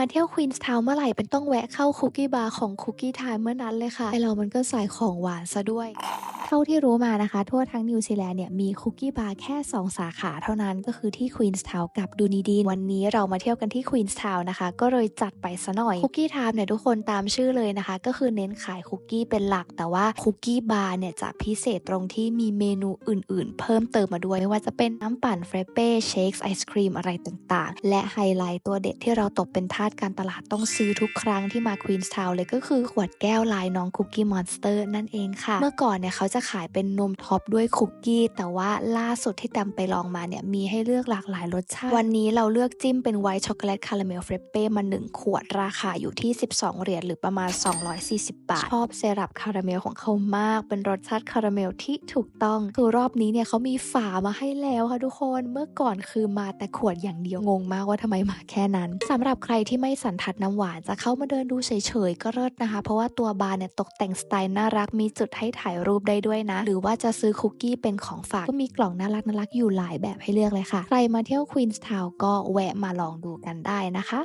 มาเที่ยวควีนส์ทาวน์เมื่อไหร่เป็นต้องแวะเข้าคุกกี้บาร์ของคุกกี้ไทม์เมื่อนั้นเลยค่ะไอเรามันก็ใส่ของหวานซะด้วย เท่าที่รู้มานะคะ ทั่วทั้งนิวซีแลนด์เนี่ยมีคุกกี้บาร์แค่ 2 สาขาเท่านั้นก็คือที่ควีนส์ทาวน์กับดูนีดีนวันนี้เรามาเที่ยวกันที่ควีนส์ทาวน์นะคะ ก็เลยจัดไปซะหน่อยคุกกี้ไทม์เนี่ยทุกคนตามชื่อเลยนะคะ ก็คือเน้นขายคุกกี้เป็นหลัก แต่ว่าคุกกี้บาร์เนี่ยจะพิเศษตรงที่มีเมนูอื่นๆ เพิ่มเติมมาด้วยไม่ว่าจะเป็นน้ำปั่นเฟรเป้เชคไอศครีมอะไรต่างๆ และไฮไลท์ตัวเด็ดที่เราตกเป็นทาสการตลาดต้องซื้อทุกครั้งที่มาควีนส์ทาวน์เลยก็คือขวดแก้วลายน้องคุกกี้มอนสเตอร์นั่นเองค่ะ เมื่อก่อนเนี่ยเขาจะขายเป็นนมท็อปด้วยคุกกี้ แต่ว่าล่าสุดที่แตมไปลองมาเนี่ยมีให้เลือกหลากหลายรสชาติ วันนี้เราเลือกจิ้มเป็นไวท์ช็อกโกแลตคาราเมลเฟรปเป้มา1ขวดราคาอยู่ที่ 12 เหรียญหรือประมาณ 240 บาท ชอบเซรัปคาราเมลของเขามาก เป็นรสชาติคาราเมลที่ถูกต้องคือรอบนี้เนี่ยเขามีฝามาให้แล้วค่ะทุกคนเมื่อก่อนคือมาแต่ขวดอย่างเดียวงงมากว่าทำไมมาแค่นั้นสำหรับใครที่ไม่สันทัดน้ำหวานจะเข้ามาเดินดูเฉยๆก็เลิศนะคะ เพราะว่าตัวบาร์เนี่ยตกแต่งสไตล์น่ารักมีจุดให้ถ่ายรูปได้ด้วยนะ หรือว่าจะซื้อคุกกี้เป็นของฝากก็มีกล่องน่ารักน่ารักอยู่หลายแบบให้เลือกเลยค่ะ ใครมาเที่ยวควีนส์ทาวน์ก็แวะมาลองดูกันได้นะคะ